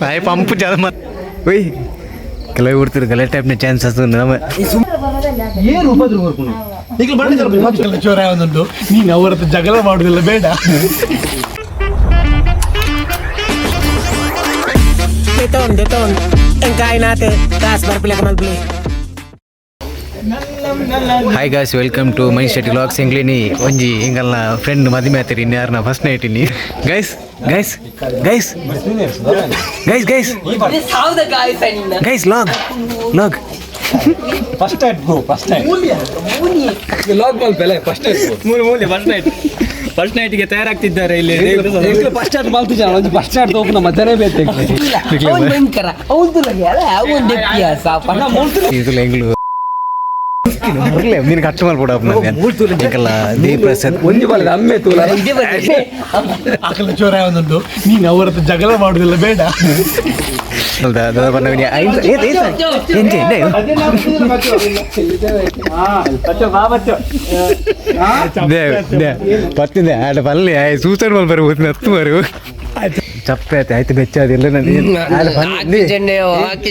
ಪಾಯ ಪಂಪ್ ಜಾದ ಮತ್ ಒಯ್ ಕೆಲವು ಕೊಡ್ತಿರು ಗಲೆ ಟೈಪ್ನ ಚಾನ್ಸ್ ಅಷ್ಟು ನಮ್ಮ ಏನು ಉಪದ್ರ ಈಗ ಬಂದಿದ್ದಾರೆ ಚೋರ ಯಾವ್ದುಂಟು ನೀನು ಅವರ ಜಗಳ ಮಾಡೋದಿಲ್ಲ ಬೇಡ. Beton, beton. Engkain natin. Taas, barpila ka man, hi guys welcome to my Shetty LOX ಸಿಂಗ್ಲಿನಿ ಒಂಜಿ ಹಿಂಗಲ್ಲ ಫ್ರೆಂಡ್ ಮದುವೆ ಆತಿರಿ ನಾ first night ಇನ್ನಿ guys guys guys guys guys guys log log first night bro first night log ball ಬೆಲೆ first night ಮೂರು ಮೂಲೆ first night first ನೈಟ್ಗೆ ತಯಾರಾಗ್ತಿದ್ದಾರೆ ಇಲ್ಲಿ ಫಸ್ಟ್ ನೈಟ್ ಮಾಲ್ತು ಜನ ಒಂದು ಫಸ್ಟ್ ನೈಟ್ ಓಪನ್ ಮಧ್ಯಾಹ್ನ ಬೇಕು Awon ಹೌದು Awon tu lagi. Alah, biasa. Panas. ಇದು ಎಂಗ್ಲು ನೀನು ಕಟ್ಟು ಮಾಡ್ಬಿಡ ಎಂಕಲ್ಲ ದೇವ್ ಪ್ರಸಾದ್. ಒಂದು ಬಾಲ್ ಅಮ್ಮೆ ತೂಲ. ಆಕಲ ಚೋರ ಯಾವ್ದುಂಟು ನೀನು ಅವರ ಜಗಳ ಮಾಡುದಿಲ್ಲ ಬೇಡ. ಪತ್ತಿಂದೆ ಆಡ ಪಲ್ಲೆ ಸೂಸೈಡ್ ಮಾಡಿ ಬರ್ಬೋದು ಹತ್ತು ಮಾರು. ಚಪ್ಪೆ ಆಯ್ತು ಆಯ್ತು ಬೆಚ್ಚ ಅದೆಲ್ಲ Aki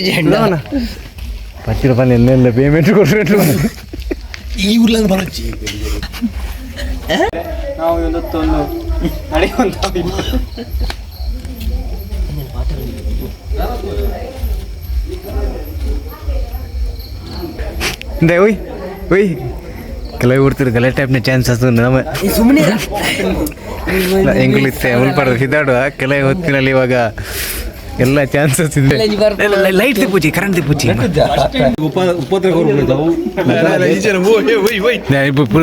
ಪತ್ತಿರ ಪಲ್ಲೆ ಎಲ್ಲೆಲ್ಲ ಪೇಮೆಂಟ್ ಕೊಟ್ಟು ಈ ಊರ್ಲಂದು ಬರಚ್ಚಿ ನಾವು ಇವತ್ತೊಂದು ನಡೆಯುವಂತ ಇಂದೆ ಒಯ್ ಒಯ್ ಕೆಲವು ಕೊಡ್ತಿರು ಕಲೆ ಟೈಪ್ನ ಚಾನ್ಸ್ ಅದು ನಮ್ಮ ಸುಮ್ಮನೆ ಎಂಗ್ಲಿತ್ತೆ ಉಳ್ಪಡ್ದು ಸಿದ್ದಾಡುವ ಕೆಲವು ಹೊತ್ತಿನಲ್ಲಿ ಇವಾಗ ಎಲ್ಲ ಚಾನ್ಸಸ್ ಇದೆ. ಲೈಟ್ ದಿಪ್ಪುಜಿ ಕರೆಂಟ್ ತಿಪ್ಪುಚಿ ಉಪದ್ರ ಕೊಡ್ಬಿಡ್ತಾವು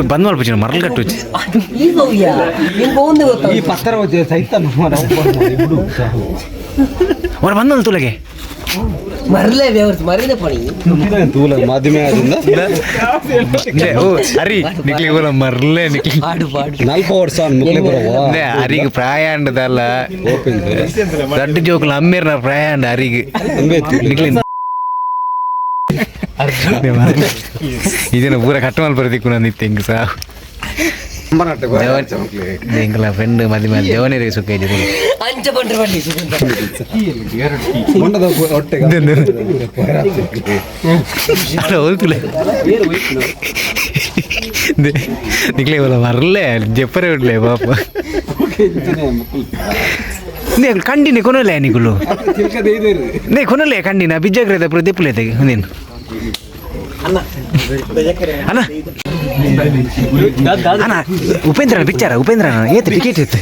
ಬಂದ್ ಮಾಡ್ಬಿಚ್ಚಿ ಮರಲ್ ಕಟ್ಟು ಬಂದ್ ಅವ್ರು ಬಂದಲ್ಲ ತುಲಗೆ Marle biar marle pani. ತೂಲ ಮಾಧ್ಯಮ ಆದ್ರಿಂದ ಇದೆ, ಓ ಹರಿ ನಿಕ್ಲಿ ಬೋಲ ಮರ್ಲೆ ನಿಕ್ಲಿ Padu padu. ನಾಲ್ಕು ವರ್ಷ ಮುಕ್ಲೆ ಬರವ ಇದೆ, ಹರಿಗೆ ಪ್ರಾಯ ಅಂಡದಲ್ಲ ದೊಡ್ಡ ಜೋಕುಲು ಅಮ್ಮೇರ್ನ ಪ್ರಾಯ ಅಂಡ ಹರಿಗೆ ನಿಕ್ಲಿ ಇದನ್ನ ಪೂರ ಕಟ್ಟು ಮಲ್ ಬರ್ದಿಕ್ಕು ನಂದಿತ್ತು ಹೆಂಗ್ ಸಾ ಎಂಗ್ಲ ಫ್ರೆಂಡ್ ಮದಿ ಮದಿ ದೇವನೇರಿಗೆ ಸುಖ ಇದೆ Anca pandai pani. ಮೊಂಡದ ಹೊಟ್ಟೆಗೆ ಅಲ್ಲ ಹೋಗ್ತಿಲ್ಲ ನಿಕ್ಲಿ ಬೋಲ ಮರ್ಲೆ ಜಪ್ಪರೆ ಉಡ್ಲೆ ಪಾಪ ನೇ ಕಂಡಿನಿ ಕೊನಲೆ ನಿಗುಲು ತಿಳ್ಕದೇ ಇದೆ ನೇ ಕೊನಲೆ ಕಂಡಿನ ಬಿಜ್ಜಾಗ್ರದ ಪ್ರದೀಪ್ಲೆ ತೆಗಿ ನೀನು ಉಪೇಂದ್ರ ಪಿಕ್ಚರ್ ಉಪೇಂದ್ರ ಏತ್ ಟಿಕೆಟ್ ಇತ್ತು.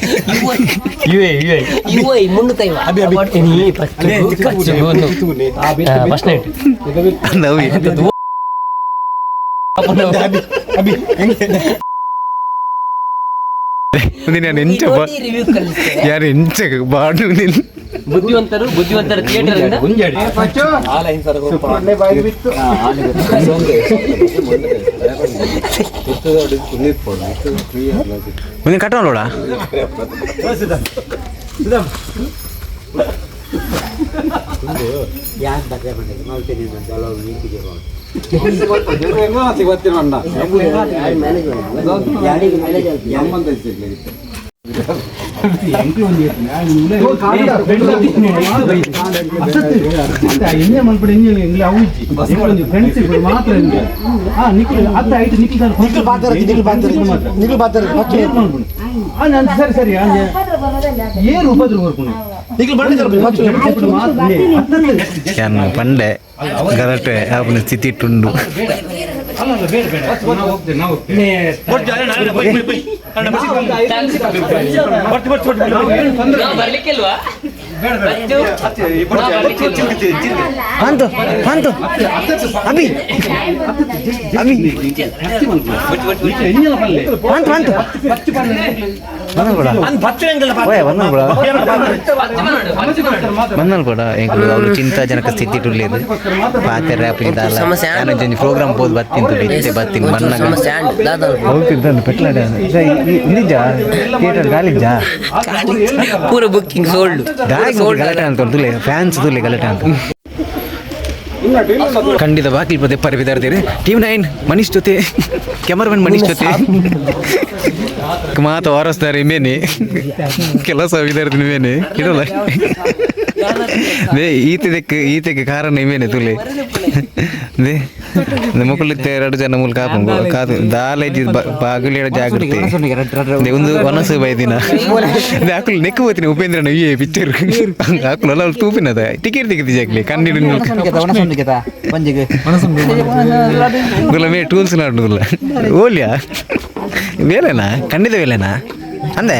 ಯಾರು ಯುಎ ಬಾಡು ಮುಂಡು ಅಬಿ ಬುದ್ಧಿವಂತರು ಬುದ್ಧಿವಂತರ ಥಿಯೇಟರ್ ಇಂದ ಮುಂದೆ ಕಟ್ಟೋಣ ನೋಡ ಫ್ರೆಂಡ್ಸ್ ಮಾತ್ರ ಅತ್ತ ಸರ್ ಸರಿ ಅಂಜೆ ಏನು ಉಪದ್ರ ಬರ್ಕೊಂಡು ನಿಖಿಲ್ ಬೇಡ ಮಾತ್ರ ಯಾನು ಪಂಡೆ ಗಲಾಟೆ ಬರ್ತಿ ಸ್ಥಿತಿ ಇಟ್ಟುಂಡು ಬರ್ಲಿಕ್ಕಿಲ್ವಾ? ಅಂತು ಅಂತು ಅಭಿ ಅಭಿ ಅಂತು ಅಂತು ಬಂದಲ್ ಕೂಡ ಅವ್ರು ಚಿಂತಾಜನಕ ಸ್ಥಿತಿ ಟುಳ್ಳಿದು ಪಾತೆ ರ್ಯಾಪ್ ಇದಲ್ಲ ನಾನು ಜೊಂಜಿ ಪ್ರೋಗ್ರಾಮ್ ಹೋದ್ ಬತ್ತೀನಿ ತುಳಿ ಇತ್ತೆ ಬತ್ತೀನಿ ಬಂದಾಗ ಹೋಗ್ತಿದ್ದಾನೆ ಪೆಟ್ಲಾಡ ನಿಜ ಥಿಯೇಟರ್ ಗಾಲಿಜ್ಜ ಪೂರ ಬುಕ್ಕಿಂಗ್ ಸೋಲ್ಡ್ ಗಲಾಟೆ ಅಂತ ತುಲೆ ಫ್ಯಾನ್ಸ್ ತುಲೆ ಗಲಾಟೆ ಅಂತ ಖಂಡಿತ ಬಾಕಿಲ್ ಪದೇ ಪರಿಬಿದಾರ್ತೀರಿ ಟೀಮ್ ನೈನ್ ಮನೀಶ್ ಜೊತೆ ಕ್ಯಾಮರಾಮನ್ ಮನೀಶ್ ಜೊತೆ. ಮಾತು ವಾರಸ್ತಾರೆ ಇಮೇನೆ ಕೆಲಸ ವಿದ್ಯಾರ್ಥಿ ಮೇನೆ. ಇಡಲ್ಲ ದೇ ಈತದಕ್ಕೆ ಈತಕ್ಕೆ ಕಾರಣ ಇವೇನೆ ತುಲೆ. ದೇ ಮಕ್ಕಳಿತ್ತೆ ಎರಡು ಜನ ಮೂಲ ಕಾಪು ಕಾದು ದಾಲೇಜಿ ಬಾಗಿಲು ಜಾಗೃತಿ. ದೇ ಒಂದು ಒನಸು ಬೈದಿನ. ದೇ ಆಕುಲು ನೆಕ್ಕು ಹೋಗ್ತೀನಿ ಉಪೇಂದ್ರನ ಈ ಪಿಕ್ಚರ್ ಹಾಕಲು ಅಲ್ಲ ತೂಪಿನದ. ಟಿಕೆಟ್ ತೆಗಿತಿ ಜಾಗ್ಲಿ ಕಣ್ಣೀರು ಗುಲಾಮೇ ಟೂಲ್ಸ್ ನಾಡುದಿಲ್ಲ ಓಲಿಯಾ? ವೇಲೆನಾ? ಖಂಡಿತ ವೇಲೆನಾ? ಅಂದೆ?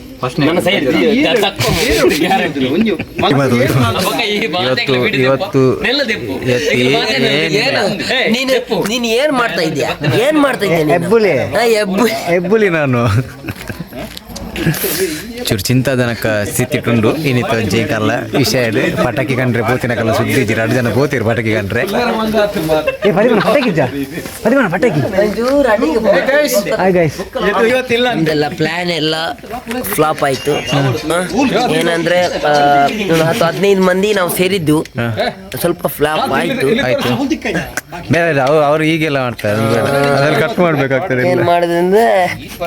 ಇವತ್ತು ಇವತ್ತು ಏನು ನೀನು ನೀನು ಏನ್ ಮಾಡ್ತಾ ಇದೀಯ ಏನ್ ಮಾಡ್ತಾ ಇದ್ದೀಯ ಹೆಬ್ಬುಲಿ. ಎಬ್ಬು ಹೆಬ್ಬುಲಿ ನಾನು. ಚೂರು ಚಿಂತಾಜನಕ ಸ್ಥಿತಿ ಇಟ್ಟುಂಡು ಇನ್ನಿತ್ತು ಅಜ್ಜಿ ಕಲ್ಲ ವಿಷಯ ಇದೆ ಪಟಾಕಿ ಕಂಡ್ರೆ ಪೋತಿನ ಕಲ್ಲ ಸುದ್ದಿ ಇಜ್ಜಿ ಎರಡು ಜನ ಪೋತಿರು ಪಟಾಕಿ ಕಂಡ್ರೆ. ಏ ಪರಿಮಣ ಪಟಾಕಿ ಇಜ್ಜ ಪರಿಮಣ ಪಟಾಕಿ. ಹಾಯ್ ಗೈಸ್ ಇದೆಲ್ಲ ಪ್ಲಾನ್ ಎಲ್ಲ ಫ್ಲಾಪ್ ಆಯ್ತು. ಏನಂದ್ರೆ ಹತ್ತು ಹದಿನೈದು ಮಂದಿ ನಾವು ಸೇರಿದ್ದು. ಸ್ವಲ್ಪ ಫ್ಲಾಪ್ ಆಯ್ತು. ಆಯ್ತು. ಬೇರೆ ಅವ್ರು ಅವ್ರು ಈಗೆಲ್ಲ ಮಾಡ್ತಾರೆ. ಅದ್ರಲ್ಲಿ ಕಟ್ ಮಾಡ್ಬೇಕಾಗ್ತದೆ ಏನ್ ಮಾಡಿದ್ರೆ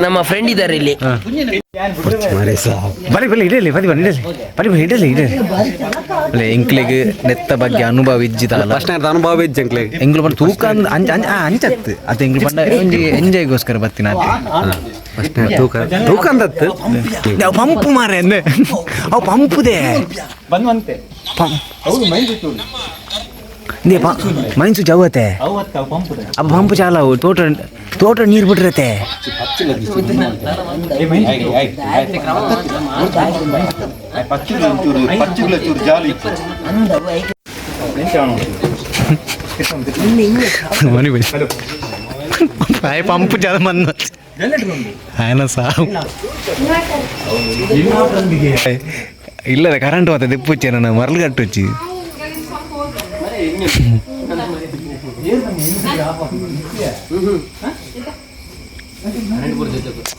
ನಮ್ಮ ಫ್ರೆಂಡ್ ಇದ್ದಾರೆ ಇಲ್ಲಿ. ಇಡಲಿ ಬರಿ ಬನ್ನಿ ಇಡಲಿ ಬರಿ ಬನ್ನಿ ಇಡಲಿ ಇಡಲಿ ಅಲ್ಲೇ ಎಂಕ್ಲಿಗೆ ನೆತ್ತ ಬಗ್ಗೆ ಅನುಭವ ಇಜ್ಜಿದಲ್ಲ ಫಸ್ಟ್ ಅನುಭವ ಇದ್ದ ಎಂಕ್ಲಿಗೆ. ಎಂಗ್ಲು ಬಂದು ತೂಕ ಅಂದ್- ಅಂಜ ಅಂಜ ಅಂಜತ್ತು. ಅದು ಎಂಗ್ಲು ಬಂದ ಒಂಜಿ ಎಂಜಾಯ್ಗೋಸ್ಕರ ಬರ್ತೀನಿ ತೂಕ. ತೂಕ ಅಂದತ್ತು. ಅವು ಪಂಪು ಮಾರೆ ಅಂದೆ. ಅವು ಪಂಪುದೇ. ಬಂದ್ವಂತೆ. ಪಂಪ್ ಹೌದು ದೇ ಪ ಮೈನ್ಸು ಜವತೆ ಅವತ್ತ ಪಂಪುದ ಅವು ಪಂಪು ಚಾಲವು ತೋಟ ತೋಟ ನೀರು ಬಿಟ್ಟಿರತ್ತೆ ಮನೆ ಬಳಿ ಆಯ పంపు చాలా మంది ఆయన సాగు ఇల్లద కరెంట్ పోతే తెప్పొచ్చాను నా మరలు కట్టొచ్చి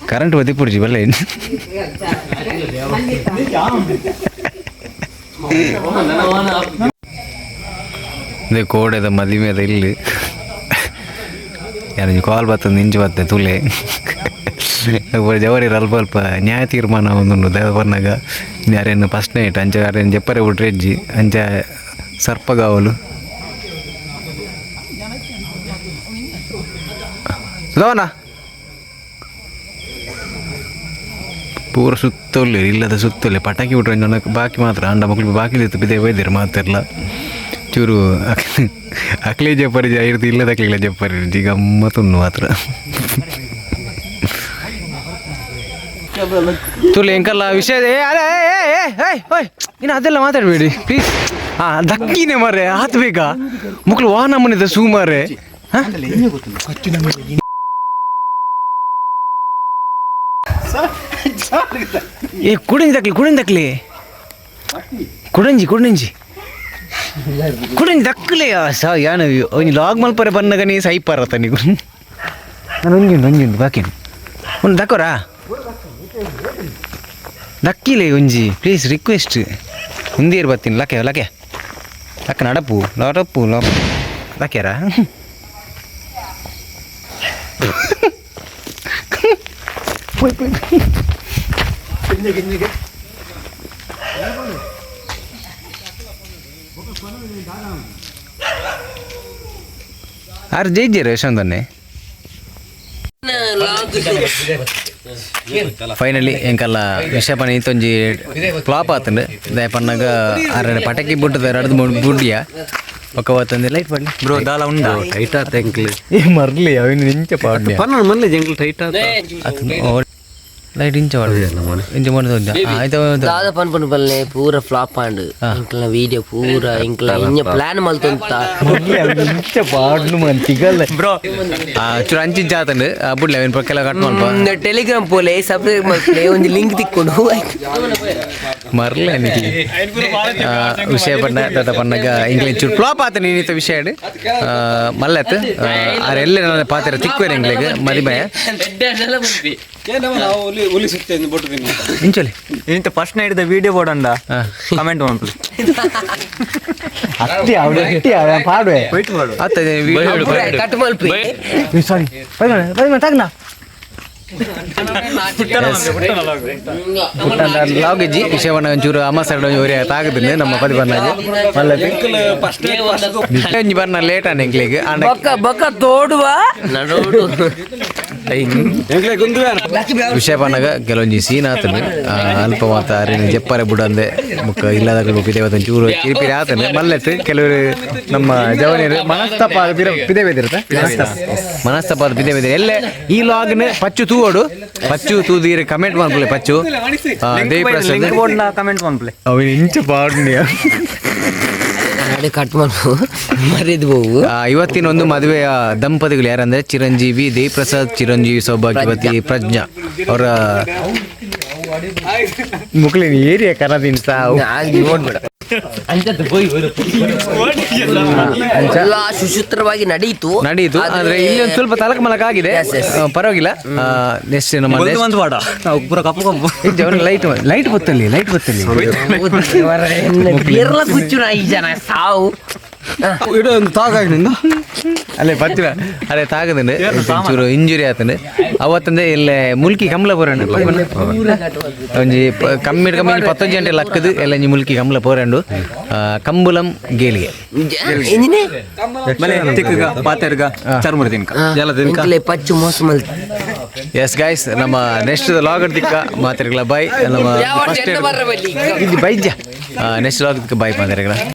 ಕರೆಂಟ್ ಬದಿಪುರ್ಜಿ ಬಲ್ಲ ಏನು ಇದು ಕೋಡೆದ ಮದಿಮೆದ ಇಲ್ಲಿ. ಯಾರು ಕಾಲ್ ಬರ್ತದೆ, ನಿಂಜು ಬತ್ತೆ ತುಲೆ. ಜವರಿ ಅಲ್ಪ ಅಲ್ಪ ನ್ಯಾಯ ತೀರ್ಮಾನ ಒಂದು ದೇವ ಬಂದಾಗ ಯಾರೇನು ಫಸ್ಟ್ ನೈಟ್ ಅಂಚೆ ಯಾರೇನು ಜಪ್ಪರೆ ಬಿಟ್ರೆಜ್ಜಿ ಅಂಚೆ ಸರ್ಪಗಾವಲು. ಸುಧವನ ಪೂರ ಸುತ್ತೊಲ್ಲೆ ಇಲ್ಲದ ಸುತ್ತೊಲ್ಲೆ ಪಟಾಕಿ ಬಿಟ್ರೆ ನನಗೆ ಬಾಕಿ ಮಾತ್ರ. ಅಂಡ ಮಕ್ಳು ಬಾಕಿ ಇತ್ತು ಬಿದ್ದೆ ಬೈದಿರು ಮಾತಿರಲ್ಲ ಚೂರು ಅಕ್ಲೆ ಜಪ್ಪರಿ ಇರ್ದು ಇಲ್ಲದ ಅಕ್ಲಿಲ್ಲ ಜಪ್ಪರಿ ಇರ್ದು. ಗಮ್ಮತ್ತುಂಡು ಮಾತ್ರ. ತುಲೆ ಎಂಕಲ್ಲ ವಿಷಯ ಇನ್ನು ಅದೆಲ್ಲ ಮಾತಾಡಬೇಡಿ ಪ್ಲೀಸ್ ಹಾ ದಕ್ಕಿನೇ ಮರೆ ಆತ್ ಮಕ್ಳು ಮಕ್ಕಳು ವಾಹನ ಮನೆ ಸೂ ಮಾರೆ ಏ ಕುಡಂಜಿ ದಕ್ಲಿ ಕುಡಂಜಿ ದಕ್ಲಿ ಕುಡಂಜಿ ಕುಡಂಜಿ. ಕುಡಂಜಿ ದಕ್ಕಲೆ ಸ, ಯಾನು ಒಂಜಿ ಲಾಗ್ ಮಲ್ಪರೆ ಬನ್ನಗ ನೀ ಸೈಪಾರತ ನೀವು ನಾನು. ಒಂಜುಂಡು ಒಂಜುಂಡು ಬಾಕಿ ಒಂದು ದಕ್ಕೋರಾ ದಕ್ಕಿಲೆ ಒಂಜಿ ಪ್ಲೀಸ್ ರಿಕ್ವೆಸ್ಟ್ ಮುಂದೇರು ಬರ್ತೀನಿ ಲಕ್ಕೆ ಲಕ್ಕೆ. ಲಕ್ಕ ನಡಪು ನಡಪು ಲಕ್ಕ್ಯಾರ ಆರು ರೇಷನ್ ಯಶವಂತನ್ನೇ ಫೈನಲಿ ಎಂಕಲ್ಲ ವಿಷಯಪನ ಇತ್ತೊಂಜಿ ಫ್ಲಾಪ್ ಆತಂಡು ದಯ ಪನ್ನಾಗ ಅರ ಪಟಾಕಿ ಬುಟ್ಟದ ರಡ್ದು ಬುಡ್ಡಿಯ ಒಕ್ಕ ಅವತ್ತೊಂದು ಲೈಟ್ ಪಡ್ಲಿ ಬ್ರೋ ದಾಲ ಉಂಡ. ಟೈಟ್ ಆತ ಎಂಕ್ಲೆ. ಏ ಮರ್ಲಿ ಅವಿನ ನಿಂಚ ಪಾಡ್ನಿ ಪನ್ನ ಮಲ್ಲೆ ಜಂಕ್ಲೆ ಟೈಟ್ ಆತ. ಲೈಟ್ ಇಂಚ ಮಾಡು ಇಂಚ ಮಾಡೋದು ಆಯ್ತು దాదాపు అనుకున్న పల్లె పూర ఫ్లాప్ అండ్ ఇంకల వీడియో పూర ఇంకల ఇన్న ప్లాన్ మల్తుంత ಇಂಚ ಪಾಡ್ನು ಮಂತಿಗಲ್ಲ ಬ್ರೋ ಚೂರು ಅಂಚಿನ ಜಾತಂಡು ಬುಡ್ಲೆ ಅವನ್ ಪಕ್ಕೆಲ್ಲ ಕಟ್ ಮಾಡ್ಪ ಟೆಲಿಗ್ರಾಮ್ ಪೋಲೆ ಸಬ್ಸ್ಕ್ರೈಬ್ ಮಾಡ್ಕೊಳ್ಳಿ ಒಂದು ಲಿಂಕ್ ತಿಕ್ಕೊಂಡು ಮರ್ಲೆ ನಿನಗೆ ವಿಷಯ ಪಡ್ನ ದಾದ ಪನ್ನಗ ಇಂಗ್ಲಿಷ್ ಚೂರು ಫ್ಲಾಪ್ ಆತ ನೀನಿತ ವಿಷಯ ಮಲ್ಲತ್ ಅರೆಲ್ಲ ನನ್ನ ಪಾತ್ರ ತಿಕ್ವೇರು ಇಂಗ್ಲಿಗೆ ಮದಿಮೆ ನಾವು ಒಲಿ ಒಲಿ ಸಿಗ್ತೇನೆ ಬೊಟ್ಟು ಇಂಚಲಿ. ಇಂತ first night video board. Comment ಮಾಡ್ಲಿ ಅತ್ತಿ ಅವಳು ಅತ್ತಿ ಅವಳು ಪಾಡುವೆ ವೆಯ್ಟ್ ಮಾಡು. ಆತ ಕಟ್ ಮಲ್ಪಿ ಸಾರಿ ತಗ್ನ. ಲಾಗಿಜ್ಜಿ ವಿಷಯವನ್ನ ಒಂಚೂರು ಸೈಡ್ ಒರಿ ತಾಗದಿಲ್ಲ ನಮ್ಮ ಪದಿ ಬಂದಾಗ ಮಲ್ಲತ್ ಒಂಜಿ ಬರ್ನ ಲೇಟ್ ಅನ್ನ ಇಂಗ್ಲಿಗೆ ಬೊಕ್ಕ ಬೊಕ್ಕ ತೋಡುವ. ನಡೋಡು. ವಿಷಯ ಬಂದಾಗ ಕೆಲವೊಂಜಿ ಸೀನ್ ಆತನು ಅಲ್ಪ ಮಾತ ಜಪ್ಪರೆ ಬುಡಂದೆ ಮುಕ್ಕ ಇಲ್ಲದಾಗ ಪಿದೇವತ ಚೂರು ಕಿರಿಪಿರಿ ಆತನು ಮಲ್ಲೆತ್ ಕೆಲವರು ನಮ್ಮ ಜವನಿಯರು ಮನಸ್ತಪ ಪಿದೆ ಬೆದಿರತ್ತ? ಮನಸ್ತಪ. ಪಿದೆ ಬೆದಿರ. ಎಲ್ಲೇ ಈ ಲಾಗ್ನ ಪಚ್ಚು ತೂವಡು ಪಚ್ಚು ತೂದಿರಿ ಕಮೆಂಟ್ ಮಾಡ್ಕೊಳ್ಳಿ ಪಚ್ಚು. ಆ, ದೇವಿ ಪ್ರಸಾದ್ ಕಮೆಂಟ್ ಮಾಡ್ಲಿ ಅವನು ಇಂಚ ಪಾಡ್ನಿಯ ಅಡೆ ಕಟ್ ಇವತ್ತಿನ ಒಂದು ಮದುವೆಯ ದಂಪತಿಗಳು ಯಾರಂದ್ರೆ ಚಿರಂಜೀವಿ ದೇವಿ ಪ್ರಸಾದ್ ಚಿರಂಜೀವಿ ಸೌಭಾಗ್ಯವತಿ ಪ್ರಜ್ಞಾ. ಅವರ ಮುಕ್ಳಿನ ಏರಿಯಾ ಸಾವು ನೋಡ್ಬೇಡ. ಎಲ್ಲ ಸುಸೂತ್ರವಾಗಿ ನಡೆಯಿತು ನಡೆಯಿತು ಆದ್ರೆ ಇಲ್ಲಿ ಒಂದು ಸ್ವಲ್ಪ ತಲಕ ಮಲಕ ಆಗಿದೆ. Yes, yes. ಪರವಾಗಿಲ್ಲ. ನೆಕ್ಸ್ಟ್ ನಮ್ಮ ಒಂದು ವಾಡ ನಾವು ಪೂರ ಕಪ್ಪು ಕಪ್ಪು. ಲೈಟ್ ಲೈಟ್ ಬತ್ತಲ್ಲಿ ಲೈಟ್ ಬತ್ತಲ್ಲಿ. ಬಿರ್ಲ ಕುಚ್ಚು ನಾ ಈ ಜನ ಸಾವು. ಇದೊಂದು ತಾಗಾಗಿನಿಂದ ಅಲ್ಲೇ ಬತ್ತಿನ ಅದೇ ತಾಗದಂಡು ಚೂರು ಇಂಜುರಿ ಆತಂಡು ಅವತ್ತಂದೆ ಇಲ್ಲೇ ಮುಲ್ಕಿ ಕಮಲ ಪೋರಂಡು ಒಂಜಿ ಕಮ್ಮಿ ಕಮ್ಮಿ ಪತ್ತೊಂಜಿ ಗಂಟೆ ಲಕ್ಕದು ಎಲ್ಲ ಒಂಜಿ ಮುಲ್ಕಿ ಕಮಲ ಪೋರಂಡು ಆ, ಕಂಬುಲಂ ಗೇಲಿಗೆ. ಎಂಜಿನೆ ಮನೆ ತಿಕ್ಕಗ ಪಾತೆರ್ಗ ಚರ್ಮುರಿ ತಿನ್ಕ ಎಲ್ಲ ತಿನ್ಕ ಇಂಕಲೆ ಪಚ್ಚು ಮೋಸ ಮಲ್ ಎಸ್ ಗೈಸ್ ನಮ್ಮ ನೆಕ್ಸ್ಟ್ ಲಾಗ್ ದಿಕ್ಕ ಮಾತಿರಗಳ ಬಾಯ್ ನಮ್ಮ ಫಸ್ಟ್ ಬೈಜ ನೆಕ್ಸ್ಟ್ ಲಾಗ್ ದಿಕ್ಕ ಬಾಯ್ ಮಾತಿರಗಳ